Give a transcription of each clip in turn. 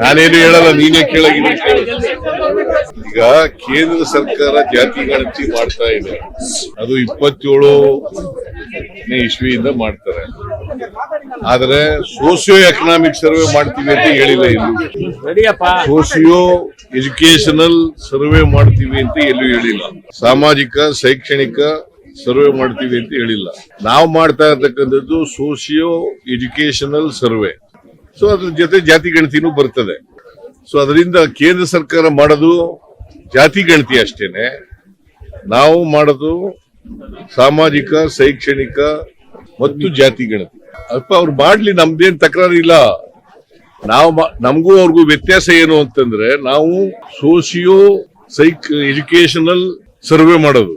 ನಾನೇನು ಹೇಳಲ್ಲ ನೀನೇ ಕೇಳಾಗಿದೆ ಈಗ ಕೇಂದ್ರ ಸರ್ಕಾರ ಜಾತಿ ಗಣತಿ ಮಾಡ್ತಾ ಇದೆ. ಅದು ಇಪ್ಪತ್ತೇಳು ಇಸ್ವಿಯಿಂದ ಮಾಡ್ತಾರೆ. ಆದ್ರೆ ಸೋಶಿಯೋ ಎಕನಾಮಿಕ್ ಸರ್ವೆ ಮಾಡ್ತೀವಿ ಅಂತ ಹೇಳಿಲ್ಲ ಇಲ್ಲಿ ಸೋಸಿಯೋ ಎಜುಕೇಶನಲ್ ಸರ್ವೆ ಮಾಡ್ತೀವಿ ಅಂತ ಎಲ್ಲೂ ಹೇಳಿಲ್ಲ. ಸಾಮಾಜಿಕ ಶೈಕ್ಷಣಿಕ ಸರ್ವೆ ಮಾಡ್ತೀವಿ ಅಂತ ಹೇಳಿಲ್ಲ. ನಾವು ಮಾಡ್ತಾ ಇರ್ತಕ್ಕಂಥದ್ದು ಸೋಶಿಯೋ ಎಜುಕೇಶನಲ್ ಸರ್ವೆ. ಸೊ ಅದ್ರ ಜೊತೆ ಜಾತಿ ಗಣತಿನೂ ಬರ್ತದೆ. ಸೊ ಅದರಿಂದ ಕೇಂದ್ರ ಸರ್ಕಾರ ಮಾಡೋದು ಜಾತಿ ಗಣತಿ ಅಷ್ಟೇನೆ. ನಾವು ಮಾಡೋದು ಸಾಮಾಜಿಕ, ಶೈಕ್ಷಣಿಕ ಮತ್ತು ಜಾತಿ ಗಣತಿ. ಅಲ್ಪ ಅವ್ರು ಮಾಡ್ಲಿ, ನಮ್ದೇನ್ ತಕರಾರು ಇಲ್ಲ. ನಾವು ನಮಗೂ ಅವ್ರಿಗೂ ವ್ಯತ್ಯಾಸ ಏನು ಅಂತಂದ್ರೆ ನಾವು ಸೋಶಿಯೋ ಸೈಕ್ ಎಜುಕೇಶನಲ್ ಸರ್ವೆ ಮಾಡೋದು.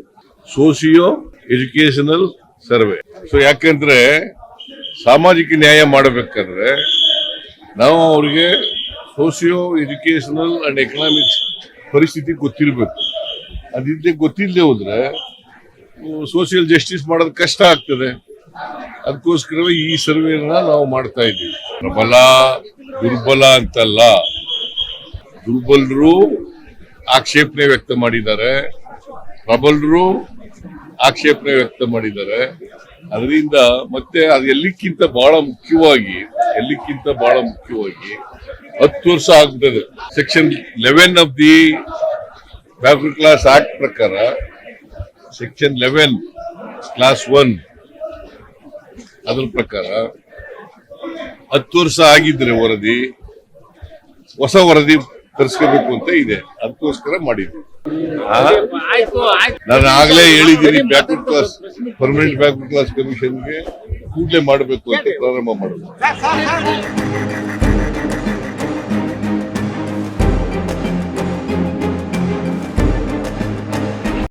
Socio educational survey. ಸೊ ಯಾಕಂದ್ರೆ ಸಾಮಾಜಿಕ ನ್ಯಾಯ ಮಾಡಬೇಕಾದ್ರೆ ನಾವು ಅವ್ರಿಗೆ ಸೋಷಿಯೋ ಎಜುಕೇಶನಲ್ ಅಂಡ್ ಎಕನಾಮಿಕ್ಸ್ ಪರಿಸ್ಥಿತಿ ಗೊತ್ತಿರಬೇಕು. ಅದಿದ್ದೆ ಗೊತ್ತಿಲ್ಲದೆ ಹೋದ್ರೆ ಸೋಷಿಯಲ್ ಜಸ್ಟಿಸ್ ಮಾಡೋದು ಕಷ್ಟ ಆಗ್ತದೆ. ಅದಕ್ಕೋಸ್ಕರವೇ ಈ ಸರ್ವೆನ ನಾವು ಮಾಡ್ತಾ ಇದ್ದೀವಿ. ಪ್ರಬಲ, ದುರ್ಬಲ ಅಂತಲ್ಲ. ದುರ್ಬಲರು ಆಕ್ಷೇಪಣೆ ವ್ಯಕ್ತ ಮಾಡಿದ್ದಾರೆ. ಪ್ರಬಲರು ಆಕ್ಷೇಪಣೆ ವ್ಯಕ್ತ ಮಾಡಿದ್ದಾರೆ. ಅದರಿಂದ ಮತ್ತೆ ಅದು ಎಲ್ಲಿಕ್ಕಿಂತ ಬಹಳ ಮುಖ್ಯವಾಗಿ ಎಲ್ಲಿಕ್ಕಿಂತ ಬಹಳ ಮುಖ್ಯವಾಗಿ ಹತ್ತು ವರ್ಷ ಆಗ್ಬಿಟ್ಟಿದೆ section eleven of the backward class act ಪ್ರಕಾರ ಸೆಕ್ಷನ್ ಲೆವೆನ್ ಕ್ಲಾಸ್ ಒನ್ ಅದ್ರ ಪ್ರಕಾರ ಹತ್ತು ವರ್ಷ ಆಗಿದ್ರೆ ವರದಿ ಹೊಸ ವರದಿ ತರಿಸ್ಕೋಬೇಕು ಅಂತ ಇದೆ. ಅದಕ್ಕೋಸ್ಕರ ಮಾಡಿದ್ವಿ. ನಾನು ಆಗ್ಲೇ ಹೇಳಿದ್ದೀನಿ backward class permanent backward class ಕಮಿಷನ್ಗೆ ಕೂಡಲೇ ಮಾಡಬೇಕು ಅಂತ ಪ್ರಾರಂಭ ಮಾಡೋದು.